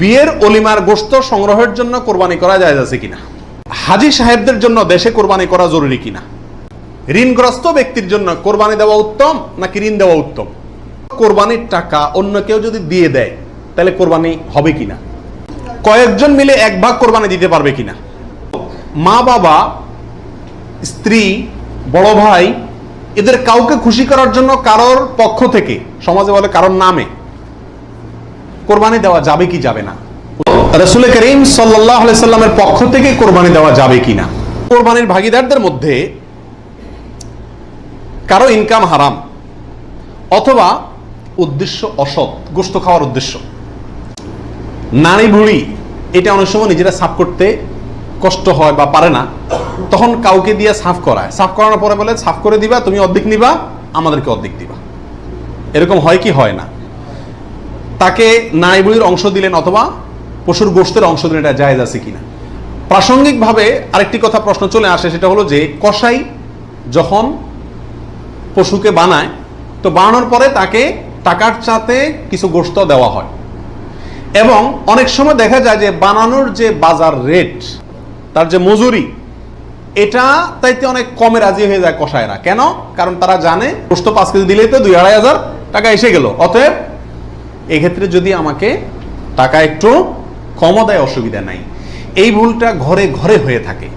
বিয়ের অলিমার গোস্ত সংগ্রহের জন্য কোরবানি করা যায় আছে কিনা? হাজি সাহেবদের জন্য দেশে কোরবানি করা জরুরি কিনা? ঋণগ্রস্ত ব্যক্তির জন্য কোরবানি দেওয়া উত্তম নাকি ঋণ দেওয়া উত্তম? কোরবানির টাকা অন্য কেউ যদি দিয়ে দেয়, তাহলে কোরবানি হবে কিনা? কয়েকজন মিলে এক ভাগ কোরবানি দিতে পারবে কিনা? মা, বাবা, স্ত্রী, বড় ভাই, এদের কাউকে খুশি করার জন্য কারোর পক্ষ থেকে, সমাজে বলে কারোর নামে কোরবানি দেওয়া যাবে কি যাবে না? রসুল করিম সাল্লাহ সাল্লামের পক্ষ থেকে কোরবানি দেওয়া যাবে কি না? কোরবানির ভাগিদারদের মধ্যে কারও ইনকাম হারাম অথবা উদ্দেশ্য অসৎ, গোস্ত খাওয়ার উদ্দেশ্য। নারী বুড়ি এটা অনেক সময় নিজেরা সাফ করতে কষ্ট হয় বা পারে না। তখন কাউকে দিয়ে সাফ করায়। সাফ করানোর পরে বলে, সাফ করে দিবা, তুমি অর্ধেক নিবা, আমাদেরকে অর্ধেক দিবা। এরকম হয় কি হয় না? তাকে নারী বুড়ির অংশ দিলেন অথবা পশুর গোষ্ঠের অংশ দিলেন, এটা জায়েজ আছে কিনা? প্রাসঙ্গিকভাবে আরেকটি কথা প্রশ্ন চলে আসে, সেটা হলো যে কসাই যখন পশুকে বানায়, তো বানানোর পরে তাকে টাকার চাতে কিছু গোস্ত দেওয়া হয়। এবং অনেক সময় দেখা যায় যে বানানোর যে বাজার রেট, তার যে মজুরি, এটা তাইতে অনেক কমে রাজি হয়ে যায় কষায়রা কেন? কারণ তারা জানে গোস্ত পাঁচ কেজি দিলেই তো দুই আড়াই হাজার টাকা এসে গেল। অতএব এক্ষেত্রে যদি আমাকে টাকা একটু কমও দেয় অসুবিধা নাই, এই ভুলটা ঘরে ঘরে হয়ে থাকে।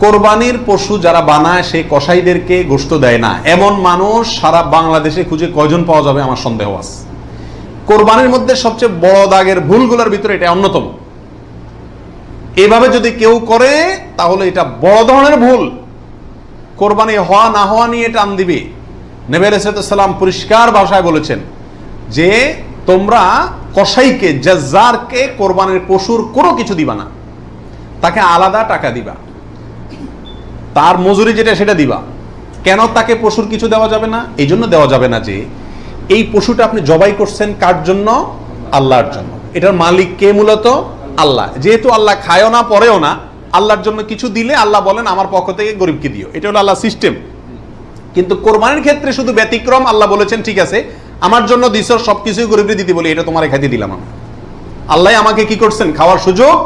কোরবানির পশু যারা বানায়, সেই কসাইদেরকে গোস্ত দেয় না। এমন মানুষ সারা বাংলাদেশে খুঁজে কয়জন পাওয়া যাবে আমার সন্দেহ আছে। কোরবানির মধ্যে সবচেয়ে বড় দাগের ভুলগুলোর ভিতরে এটা অন্যতম। এভাবে যদি কেউ করে, তাহলে এটা বড় ধরনের ভুল। কোরবানি হওয়া, না হওয়া নিয়ে টান দিবে। নেবের সালাম পরিষ্কার ভাষায় বলেছেন যে তোমরা কসাইকে, জাজ্জারকে, কোরবানের পশুর কোনো কিছু দিবা না। তাকে আলাদা টাকা দিবা। তার মজুরি যেটা, সেটা দিবা। কেন তাকে পশুর কিছু দেওয়া যাবে না? এই জন্য দেওয়া যাবে না যে, এই পশুটা আপনি জবাই করছেন কার জন্য? আল্লাহর জন্য। এটার মালিক কে মূলত? আল্লাহ। যেহেতু আল্লাহ খায়ও না, পরেও না, আল্লাহর জন্য কিছু দিলে আল্লাহ বলেন, আমার পক্ষ থেকে গরিবকে দিও। এটা হলো আল্লাহ সিস্টেম। কিন্তু কোরবানির ক্ষেত্রে শুধু ব্যতিক্রম আল্লাহ বলেছেন, ঠিক আছে আমার জন্য দিস সবকিছুই গরিবকে দিতে বলি, এটা তোমার খাইতে দিলাম আমি। আল্লাহ আমাকে কি করছেন? খাওয়ার সুযোগ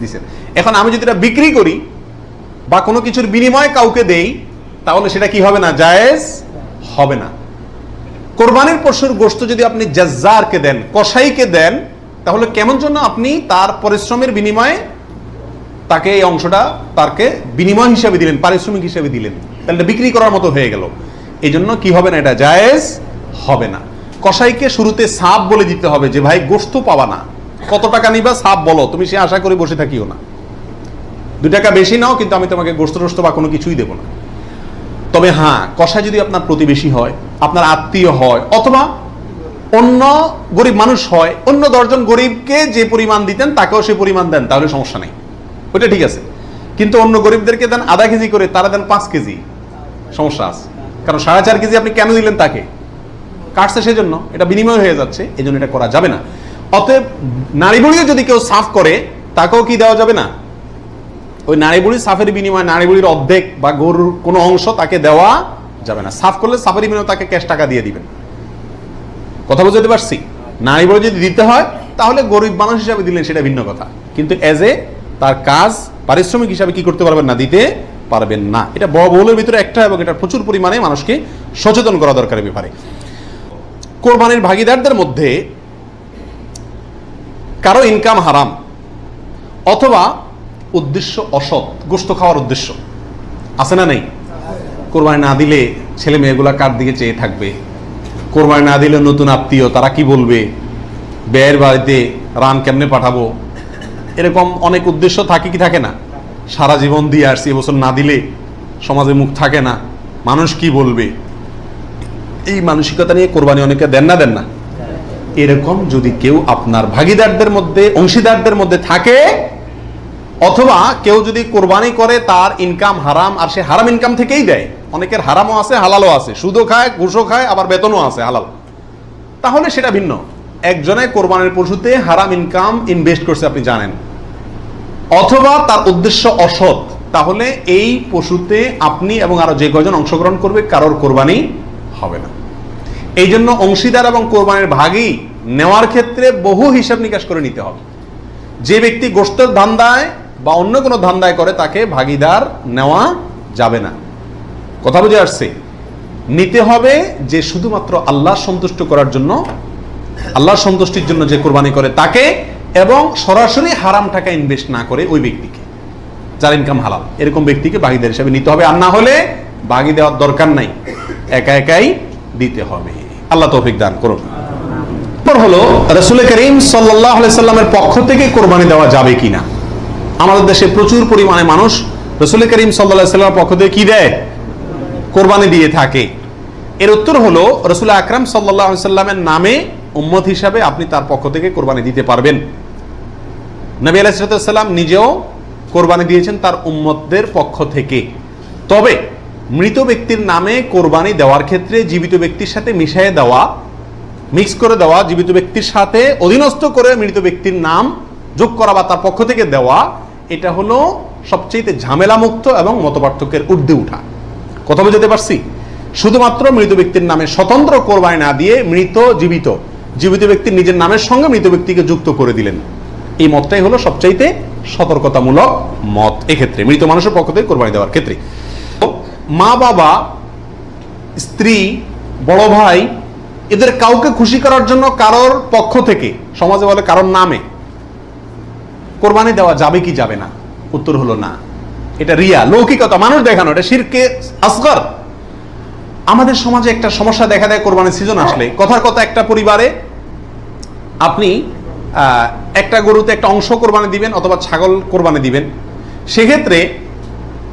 দিছেন। এখন আমি যদি এটা বিক্রি করি বা কোনো কিছুর বিনিময়ে কাউকে দেই, তাহলে সেটা কি হবে না? জায়েজ হবে না। কোরবানির পশুর গোস্ত যদি আপনি জাজ্জারকে দেন, কসাইকে দেন, তাহলে কেমন জন্য আপনি তার পরিশ্রমের বিনিময়ে তাকে এই অংশটা তাকে বিনিময় হিসাবে দিলেন, পারিশ্রমিক হিসাবে দিলেন? তাহলে বিক্রি করার মতো হয়ে গেল। এই জন্য কি হবে না? এটা জায়েজ হবে না। কসাইকে শুরুতে সাপ বলে দিতে হবে যে, ভাই, গোস্ত পাবা না। কত টাকা নিবা, সাপ বলো। তুমি সে আশা করে বসে থাকিও না। দু টাকা বেশি নাও, কিন্তু আমি তোমাকে গোস্ত টোস্ত বা কোনো কিছুই দেবো না। তবে হ্যাঁ কষা যদি আপনার প্রতিবেশী হয়, আপনার আত্মীয় হয়, অথবা অন্য গরিব মানুষ হয়, অন্য দশজন গরিবকে যে পরিমাণ দিতেন, তাকেও সে পরিমাণ দেন, তাহলে সমস্যা নেই। ওইটা ঠিক আছে। কিন্তু অন্য গরিবদেরকে দেন আধা কেজি করে, তারা দেন পাঁচ কেজি। সমস্যা আছে। কারণ সাড়ে চার কেজি আপনি কেন দিলেন তাকে? কাটছে সেজন্য এটা বিনিময় হয়ে যাচ্ছে এই জন্য এটা করা যাবে না। অতএব নারী বুড়িও যদি কেউ সাফ করে তাকেও কি দেওয়া যাবে না? ওই নারী বুড়ির সাফের বিনিময়ে নারী বুড়ির অর্ধেক বা গরুর কোনো অংশ তাকে দেওয়া যাবে না। সাফ করলে সাফের বিনিময়ে তাকে ক্যাশ টাকা দিয়ে দিবেন। কথা বুঝতে পারছি? নারী বুড়ি যদি দিতে হয় তাহলে গরিব মানুষ হিসাবে দিলেন সেটা ভিন্ন কথা। কিন্তু এজ এ তার কাজ পারিশ্রমিক হিসাবে কি করতে পারবেন না দিতে পারবেন না। এটা বড় বহুলের ভিতরে একটা এবং এটা প্রচুর পরিমাণে মানুষকে সচেতন করা দরকার ব্যাপারে। কোরবানির ভাগিদারদের মধ্যে কারও ইনকাম হারাম অথবা উদ্দেশ্য অসৎ গোস্ত খাওয়ার উদ্দেশ্য। আছে না নেই? কোরবানি না দিলে ছেলে মেয়েগুলা কার দিকে চেয়ে থাকবে? কোরবানি না দিলে নতুন আত্মীয়, তারা কি বলবে? ব্যয়ের বাড়িতে রান কেমনে পাঠাবো? এরকম অনেক উদ্দেশ্য থাকে কি থাকে না? সারা জীবন দিয়ে আসছি এবছর না দিলে সমাজে মুখ থাকে না। মানুষ কি বলবে? এই মানসিকতা নিয়ে কোরবানি অনেকে দেন না দেন না? এরকম যদি কেউ আপনার ভাগিদারদের মধ্যে, অংশীদারদের মধ্যে থাকে, অথবা কেউ যদি কোরবানি করে, তার ইনকাম হারাম, আর সে হারাম ইনকাম থেকেই দেয়। অনেকের হারামও আছে, হালালও আছে। সুদও খায়, ঘুষও খায়, আবার বেতনও আছে, হালাল। তাহলে সেটা ভিন্ন। একজনে কোরবানির পশুতে হারাম ইনকাম ইনভেস্ট করছে, আপনি জানেন। অথবা তার উদ্দেশ্য অসৎ। তাহলে এই পশুতে আপনি এবং আরও যে কয়জন অংশগ্রহণ করবে, কারোর কোরবানি হবে না। এই জন্য অংশীদার এবং কোরবানির ভাগই নেওয়ার ক্ষেত্রে বহু হিসাব নিকাশ করে নিতে হবে। যে ব্যক্তি গোষ্ঠের ধান্দায় বা অন্য কোনো ধান্দায় করে, তাকে ভাগিদার নেওয়া যাবে না। কথা বুঝে আসছে? নিতে হবে যে শুধুমাত্র আল্লাহ সন্তুষ্ট করার জন্য আল্লাহ সন্তুষ্টির জন্য যে কোরবানি করে তাকে এবং সরাসরি হারাম টাকা ইনভেস্ট না করে ওই ব্যক্তিকে। যার ইনকাম হালাল। এরকম ব্যক্তিকে বাগিদার হিসাবে নিতে হবে। আর না হলে বাগি দেওয়ার দরকার নাই। একা একাই দিতে হবে। আল্লাহ তৌফিক দান করুন এরপর হলো, রসুল করিম সাল্লাহ সাল্লামের পক্ষ থেকে কোরবানি দেওয়া যাবে কিনা? আমাদের দেশে প্রচুর পরিমাণে মানুষ রসুল করিম সাল্লাহ সাল্লামের পক্ষ থেকে কি দেয়? কোরবানি দিয়ে থাকে। এর উত্তর হলো, রসুল আকরাম সাল্লাহ সাল্লামের নামে উম্মত হিসাবে আপনি তার পক্ষ থেকে কোরবানি দিতে পারবেন। নবী আলাইসালাম নিজেও কোরবানি দিয়েছেন তার উম্মতদের পক্ষ থেকে। তবে মৃত ব্যক্তির নামে কোরবানি দেওয়ার ক্ষেত্রে জীবিত ব্যক্তির সাথে মিশিয়ে দেওয়া, মিক্স করে দেওয়া, জীবিত ব্যক্তির সাথে অধীনস্থ করে মৃত ব্যক্তির নাম যোগ করা বা তার পক্ষ থেকে দেওয়া, এটা হলো সবচেয়ে ঝামেলামুক্ত এবং মতপার্থক্যের ঊর্ধ্বে উঠা। কথা বুঝতে পারছি? শুধুমাত্র মৃত ব্যক্তির নামে স্বতন্ত্র কোরবানি না দিয়ে মৃত, জীবিত জীবিত ব্যক্তির নিজের নামের সঙ্গে মৃত ব্যক্তিকে যুক্ত করে দিলেন। এই মতটাই হলো সবচাইতে সতর্কতামূলক মত এক্ষেত্রে, মৃত মানুষের পক্ষ থেকে কোরবানি দেওয়ার ক্ষেত্রে। মা বাবা, স্ত্রী, বড় ভাই, এদের কাউকে খুশি করার জন্য কারোর পক্ষ থেকে, সমাজে বলে কারোর নামে কোরবানি দেওয়া যাবে কি যাবে না? উত্তর হলো না। এটা রিয়া, লৌকিকতা, মানুষ দেখানো, এটা শিরকে আসগর। আমাদের সমাজে একটা সমস্যা দেখা দেয় কোরবানির সিজন আসলে। কথার কথা একটা পরিবারে আপনি একটা গরুতে একটা অংশ কোরবানি দিবেন অথবা ছাগল কোরবানি দিবেন। সেক্ষেত্রে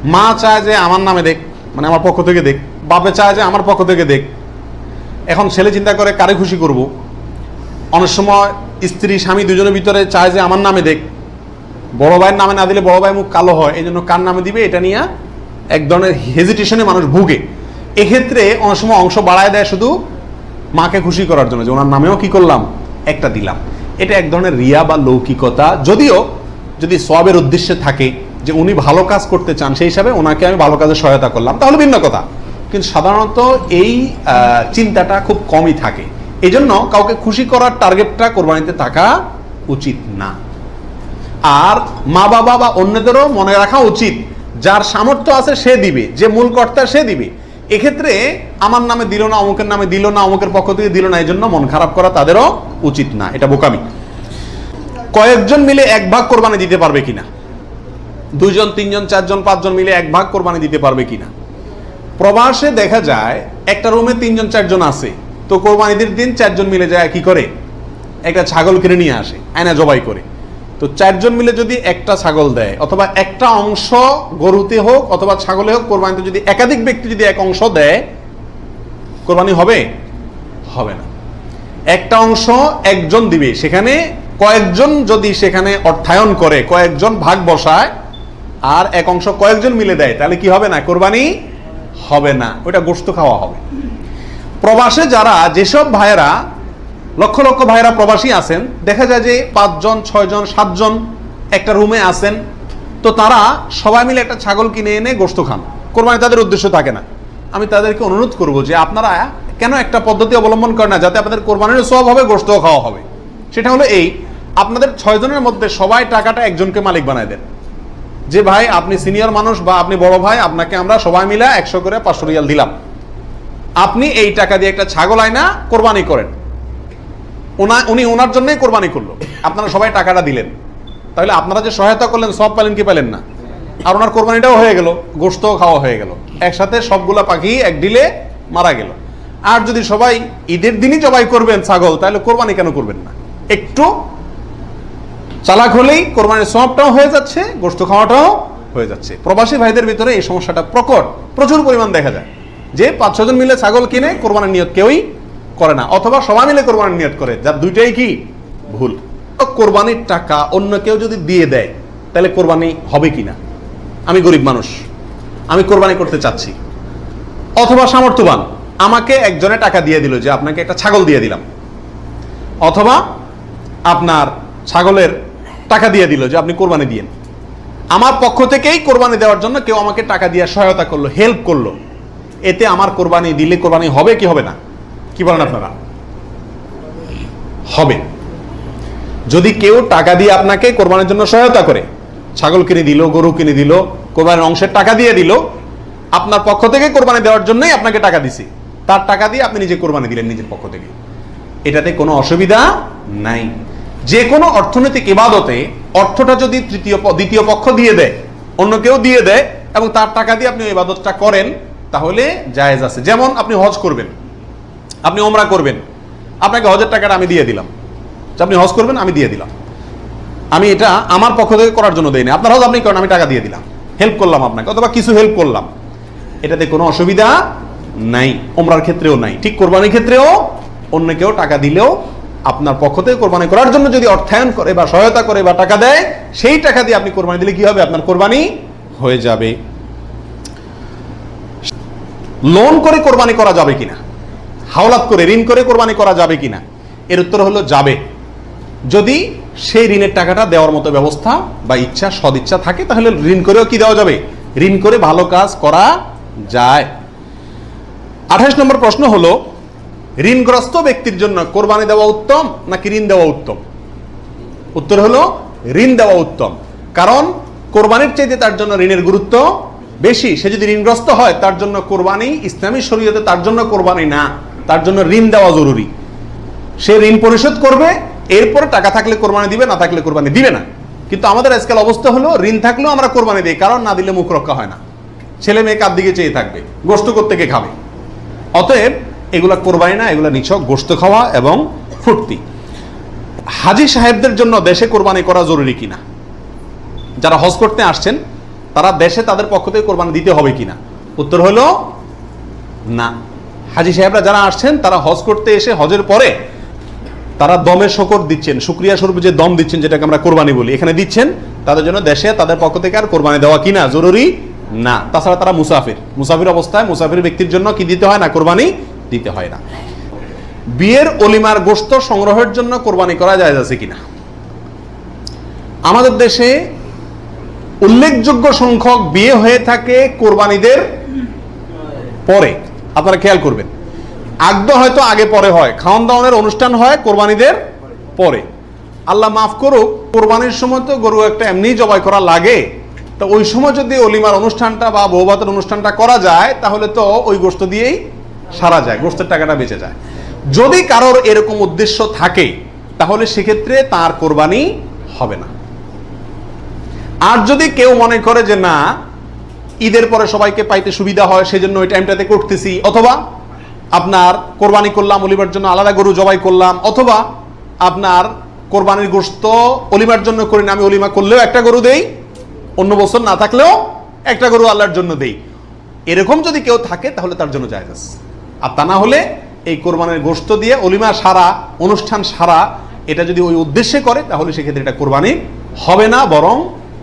মা চায় যে আমার নামে দেখ মানে আমার পক্ষ থেকে দেখ। বাপে চায় যে আমার পক্ষ থেকে দেখ। এখন ছেলে চিন্তা করে, কারে খুশি করব? অনেক সময় স্ত্রী, স্বামী দুজনের ভিতরে চায় যে আমার নামে দেখ। বড় ভাইয়ের নামে না দিলে বড় ভাই মুখ কালো হয় এই জন্য কার নামে দিবে এটা নিয়ে এক ধরনের হেজিটেশনে মানুষ ভুগে। এক্ষেত্রে অনেক সময় অংশ বাড়ায় দেয় শুধু মাকে খুশি করার জন্য, যে ওনার নামেও কি করলাম? একটা দিলাম। এটা এক ধরনের রিয়া বা লৌকিকতা। যদিও, যদি সবের উদ্দেশ্যে থাকে যে উনি ভালো কাজ করতে চান, সেই হিসাবে ওনাকে আমি ভালো কাজে সহায়তা করলাম। তাহলে ভিন্ন কথা। কিন্তু সাধারণত এই চিন্তাটা খুব কমই থাকে। এই জন্য কাউকে খুশি করার টার্গেটটা কোরবানিতে থাকা উচিত না। আর মা বাবা বা অন্যদেরও মনে রাখা উচিত, যার সামর্থ্য আছে সে দিবে, যে মূল কর্তা সে দিবে। এক্ষেত্রে আমার নামে দিল না, অমুকের নামে দিল না, অমুকের পক্ষ থেকে দিল না এই জন্য মন খারাপ করা তাদেরও উচিত না। এটা বোকামি। কয়েকজন মিলে এক ভাগ কোরবানি দিতে পারবে কিনা? দুইজন তিনজন, চারজন, পাঁচজন মিলে এক ভাগ কোরবানি দিতে পারবে কিনা। প্রবাসে দেখা যায়, একটা রুমে তিনজন, চারজন আছে। তো কোরবানিদের দিন চারজন মিলে যায় কি করে? একটা ছাগল কিনে নিয়ে আসে, আয়না জবাই করে। তো চারজন মিলে যদি একটা ছাগল দেয়, অথবা একটা অংশ গরুতে হোক, অথবা ছাগলে হোক, কোরবানিতে যদি একাধিক ব্যক্তি যদি এক অংশ দেয়, কোরবানি হবে? হবে না। একটা অংশ একজন দিবে, সেখানে কয়েকজন যদি সেখানে অর্থায়ন করে, কয়েকজন ভাগ বসায় আর এক অংশ কয়েকজন মিলে দেয়, তাহলে কি হবে না? কোরবানি হবে না। ওটা গোস্ত খাওয়া হবে। প্রবাসে যারা, যেসব ভাইয়েরা, লক্ষ লক্ষ ভাইয়েরা প্রবাসী আছেন, দেখা যায় যে পাঁচজন, ছয়জন, সাতজন একটা রুমে আছেন, তো তারা সবাই মিলে একটা ছাগল কিনে এনে গোস্ত খান। কোরবানি তাদের উদ্দেশ্য থাকে না। আমি তাদেরকে অনুরোধ করব যে আপনারা কেন একটা পদ্ধতি অবলম্বন করেন না, যাতে আপনাদের কোরবানির সব হবে গোস্ত খাওয়া হবে? সেটা হলো এই, আপনাদের ছয়জনের মধ্যে সবাই টাকাটা একজনকে মালিক বানায় দেন। যে ভাই, আপনি সিনিয়র মানুষ বা আপনি বড় ভাই, আপনাকে আমরা সবাই মিলে একশো করে পাঁচশো রিয়াল দিলাম। আপনি এই টাকা দিয়ে একটা ছাগল আয়না কোরবানি করেন। উনি ওনার জন্যই কোরবানি করল। আপনারা সবাই টাকাটা দিলেন। তাহলে আপনারা যে সহায়তা করলেন, সব পেলেন কি পেলেন না? আর ওনার কোরবানিটাও হয়ে গেল গোস্তও খাওয়া হয়ে গেল। একসাথে সবগুলা পাখি এক ডিলে মারা গেল। আর যদি সবাই ঈদের দিনই জবাই করবেন ছাগল, তাহলে কোরবানি কেন করবেন না? একটু চালাক হলেই কোরবানির সবটাও হয়ে যাচ্ছে গোস্ত খাওয়াটাও হয়ে যাচ্ছে। প্রবাসী ভাইদের ভিতরে এই সমস্যাটা প্রকট, প্রচুর পরিমাণ দেখা যায়। যে পাঁচ ছজন মিলে ছাগল কিনে কোরবানির নিয়ত কেউই করে না, অথবা সবাই মিলে কোরবানির নিয়ত করে, যার দুইটাই কি? ভুল। কোরবানির টাকা অন্য কেউ যদি দিয়ে দেয়, তাহলে কোরবানি হবে কি না আমি গরিব মানুষ, আমি কোরবানি করতে চাচ্ছি। অথবা সামর্থ্যবান, আমাকে একজনে টাকা দিয়ে দিল যে আপনাকে একটা ছাগল দিয়ে দিলাম। অথবা আপনার ছাগলের টাকা দিয়ে দিল যে আপনি কোরবানি দিয়েন। আমার পক্ষ থেকেই কোরবানি দেওয়ার জন্য কেউ আমাকে টাকা দিয়ে সহায়তা করল হেল্প করল। এতে আমার কোরবানি দিলে কোরবানি হবে কি হবে না? কি বলেন আপনারা? হবে। যদি কেউ টাকা দিয়ে আপনাকে কোরবানির জন্য সহায়তা করে, ছাগল কিনে দিল, গরু কিনে দিল, কোরবানির অংশের টাকা দিয়ে দিল, আপনার পক্ষ থেকে কোরবানি দেওয়ার জন্যই আপনাকে টাকা দিছি। তার টাকা দিয়ে আপনি নিজে কোরবানি দিলেন নিজের পক্ষ থেকে। এটাতে কোনো অসুবিধা নাই। যে কোনো অর্থনৈতিক ইবাদতে অর্থটা যদি তৃতীয় দ্বিতীয় পক্ষ দিয়ে দেয়, অন্য কেউ দিয়ে দেয় এবং তার টাকা দিয়ে আপনি ইবাদতটা করেন, তাহলে জায়েজ আছে। যেমন আপনি হজ করবেন, আপনি ওমরা করবেন, আপনাকে হজের টাকাটা আমি দিয়ে দিলাম। যে আপনি হজ করবেন, আমি দিয়ে দিলাম। আমি এটা আমার পক্ষ থেকে করার জন্য দেইনি। আপনার হজ আপনি করেন, আমি টাকা দিয়ে দিলাম। হেল্প করলাম আপনাকে, অথবা কিছু হেল্প করলাম। এটাতে কোনো অসুবিধা নাই ওমরার ক্ষেত্রেও নাই। ঠিক কোরবানির ক্ষেত্রেও অন্য কেউ টাকা দিলেও আপনার পক্ষ থেকে কোরবানি করার জন্য যদি অর্থায়ন করে বা সহায়তা করে বা টাকা দেয়, সেই টাকা দিয়ে আপনি কোরবানি দিলে কি হবে? আপনার কোরবানি হয়ে যাবে। লোন করে কোরবানি করা যাবে কিনা? হাওলাত করে, ঋণ করে কোরবানি করা যাবে কিনা? এর উত্তর হলো যাবে। যদি সেই ঋণের টাকাটা দেওয়ার মতো ব্যবস্থা বা ইচ্ছা, সদিচ্ছা থাকে, তাহলে ঋণ করেও কি দেওয়া যাবে? ঋণ করে ভালো কাজ করা যায়। আঠাশ নম্বর প্রশ্ন হলো ঋণগ্রস্ত ব্যক্তির জন্য কোরবানি দেওয়া উত্তম নাকি ঋণ দেওয়া উত্তম? উত্তর হলো ঋণ দেওয়া উত্তম। কারণ কোরবানির চাইতে তার জন্য ঋণের গুরুত্ব বেশি। সে যদি ঋণগ্রস্ত হয়, তার জন্য কোরবানি, ইসলামী শরীয়তে তার জন্য কোরবানি না। তার জন্য ঋণ দেওয়া জরুরি। সে ঋণ পরিশোধ করবে, এরপরে টাকা থাকলে কোরবানি দিবে, না থাকলে কোরবানি দিবে না। কিন্তু আমাদের আজকাল অবস্থা হলো, ঋণ থাকলেও আমরা কোরবানি দিই, কারণ না দিলে মুখ রক্ষা হয় না। ছেলে মেয়ে কার দিকে চেয়ে থাকবে? গোস্ত করতে খাবে? অতএব এগুলা কোরবানি না, এগুলা নিছক গোস্ত খাওয়া এবং ফুর্তি। হাজি সাহেবদের জন্য দেশে কোরবানি করা জরুরি কিনা? যারা হজ করতে আসছেন, তারা দেশে তাদের পক্ষ থেকে কোরবানি দিতে হবে কিনা? উত্তর হলো, না। হাজি সাহেবরা যারা আসছেন, তারা হজ করতে এসে হজের পরে তারা দমে শকর দিচ্ছেন, শুক্রিয়া স্বরূপ যে দম দিচ্ছেন, যেটাকে আমরা কোরবানি বলি। এখানে দিচ্ছেন, তাদের জন্য দেশে তাদের পক্ষ থেকে আর কোরবানি দেওয়া কিনা? জরুরি না। তাছাড়া তারা মুসাফির। মুসাফির অবস্থায় মুসাফির ব্যক্তির জন্য কি দিতে হয় না? কোরবানি দিতে হয় না। বিয়ের অলিমার গোস্ত সংগ্রহের জন্য কোরবানি করা যায় আছে কিনা? আমাদের দেশে উল্লেখযোগ্য সংখ্যক বিয়ে হয়ে থাকে কোরবানিদের পরে। আপনারা খেয়াল করবেন। আগদ হয়তো আগে পরে হয়। খাওয়ান দাওয়ানের অনুষ্ঠান হয় কোরবানিদের পরে। আল্লাহ মাফ করুক, কোরবানির সময় তো গরু একটা এমনি জবাই করা লাগে। তো ওই সময় যদি অলিমার অনুষ্ঠানটা বা বৌভাতের অনুষ্ঠানটা করা যায়, তাহলে তো ওই গোস্ত দিয়েই সারা যায় গোস্তের টাকাটা বেঁচে যায়। যদি কারোর এরকম উদ্দেশ্য থাকে, তাহলে সেক্ষেত্রে তার কোরবানি হবে না। আর যদি কেউ মনে করে যে না, ঈদের পরে সবাইকে পাইতে সুবিধা হয়, সেজন্য ওই টাইমটাতে করতেছি, অথবা আপনার কোরবানি করলাম, অলিবার জন্য আলাদা গরু জবাই করলাম, অথবা আপনার কোরবানির গোস্ত অলিমার জন্য করি না, আমি অলিমা করলেও একটা গরু দেই, অন্য বছর না থাকলেও একটা গরু আল্লাহর জন্য দেই। এরকম যদি কেউ থাকে, তাহলে তার জন্য জায়েজ আছে। আর তা না হলে এই কোরবানের গোস্ত দিয়ে অলিমা সারা, অনুষ্ঠান সারা, এটা যদি ওই উদ্দেশ্যে করে, তাহলে সেক্ষেত্রে এটা কোরবানি হবে না, বরং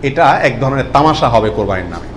এটা এক ধরনের তামাশা হবে কোরবানির নামে।